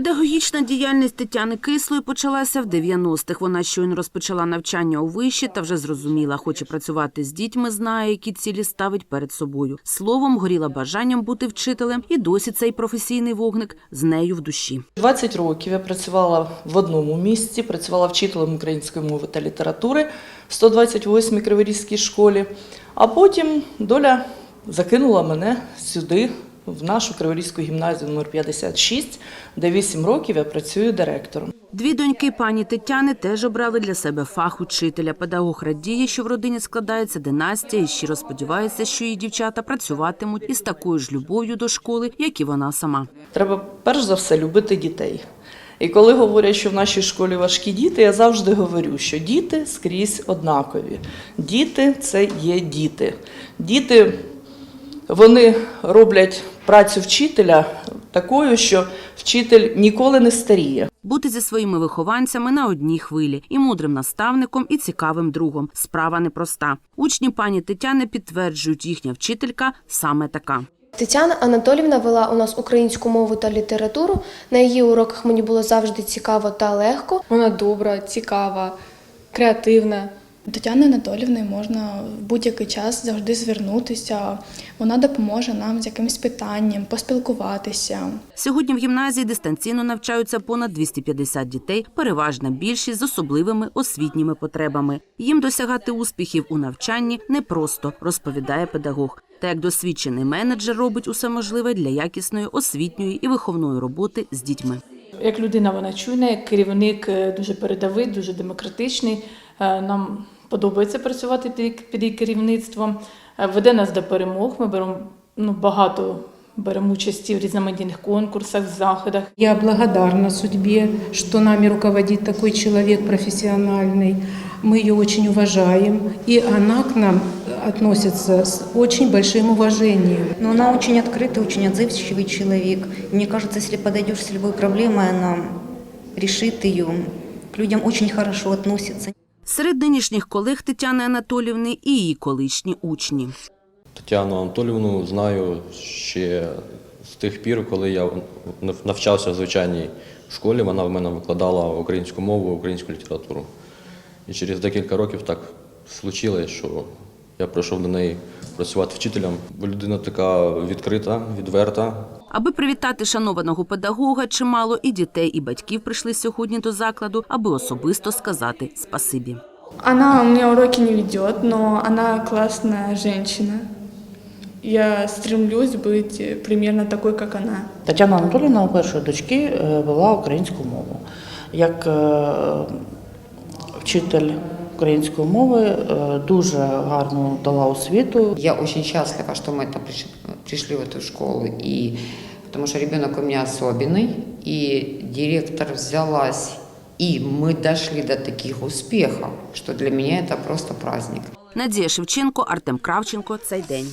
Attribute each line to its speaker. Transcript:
Speaker 1: Педагогічна діяльність Тетяни Кислої почалася в 90-х. Вона щойно розпочала навчання у виші та вже зрозуміла, хоче працювати з дітьми, знає, які цілі ставить перед собою. Словом, горіла бажанням бути вчителем, і досі цей професійний вогник з нею в душі.
Speaker 2: 20 років я працювала в одному місці, працювала вчителем української мови та літератури в 128-й Криворізькій школі, а потім доля закинула мене сюди, в нашу Криворізьку гімназію номер 56, де 8 років я працюю директором.
Speaker 1: Дві доньки пані Тетяни теж обрали для себе фах учителя. Педагог радіє, що в родині складається династія, і щиро сподівається, що її дівчата працюватимуть із такою ж любов'ю до школи, як і вона сама.
Speaker 2: Треба перш за все любити дітей. І коли говорять, що в нашій школі важкі діти, я завжди говорю, що діти скрізь однакові. Діти це є діти. Діти вони роблять працю вчителя такою, що вчитель ніколи не старіє.
Speaker 1: Бути зі своїми вихованцями на одній хвилі і мудрим наставником, і цікавим другом. Справа непроста. Учні пані Тетяни підтверджують, їхня вчителька саме така.
Speaker 3: Тетяна Анатолівна вела у нас українську мову та літературу. На її уроках мені було завжди цікаво та легко.
Speaker 4: Вона добра, цікава, креативна.
Speaker 5: Тетяни Анатолівни можна в будь-який час завжди звернутися. Вона допоможе нам з якимось питанням, поспілкуватися.
Speaker 1: Сьогодні в гімназії дистанційно навчаються понад 250 дітей, переважна більшість з особливими освітніми потребами. Їм досягати успіхів у навчанні непросто, розповідає педагог. Та як досвідчений менеджер робить усе можливе для якісної освітньої і виховної роботи з дітьми.
Speaker 6: Як людина вона чуйна, як керівник е, дуже передовий, дуже демократичний. Е, Нам подобається працювати під, її керівництвом. Е, Веде нас до перемог. Ми беремо ну, багато беремо участі в різноманітних конкурсах, заходах.
Speaker 7: Я благодарна судьбе, что нами руководит такой человек профессиональный. Мы ее очень уважаем, и она к нам относится с очень большим уважением.
Speaker 8: Но она очень открытый, очень отзывчивый человек. Мне кажется, если подойдешь с любой проблемой, она решит ее. К людям очень хорошо относится.
Speaker 1: Серед нинішніх колег Тетяни Анатолівни і її колишні учні.
Speaker 9: Тетяну Анатолівну знаю ще з тих пір, коли я навчався в звичайній школі. Вона в мене викладала українську мову, українську літературу. І через декілька років так случилось, що я прийшов до неї працювати вчителем. Людина така відкрита, відверта,
Speaker 1: Аби привітати шанованого педагога, чимало і дітей, і батьків прийшли сьогодні до закладу, аби особисто сказати спасибі.
Speaker 5: Она у меня уроки не ведет, но она классная женщина. Я стремлюсь быть примерно такой, как она.
Speaker 10: Тетяна Анатолійовна у першої дочки е, вела українську мову. Як е, вчитель української мови е, дуже гарно дала освіту.
Speaker 11: Я очень счастлива, что мы это приш- пришли в эту школу, и потому что ребенок у меня особенный, и директор взялась, и мы дошли до таких успехов, что для меня это просто праздник.
Speaker 1: Надія Шевченко, Артем Кравченко. Цей день.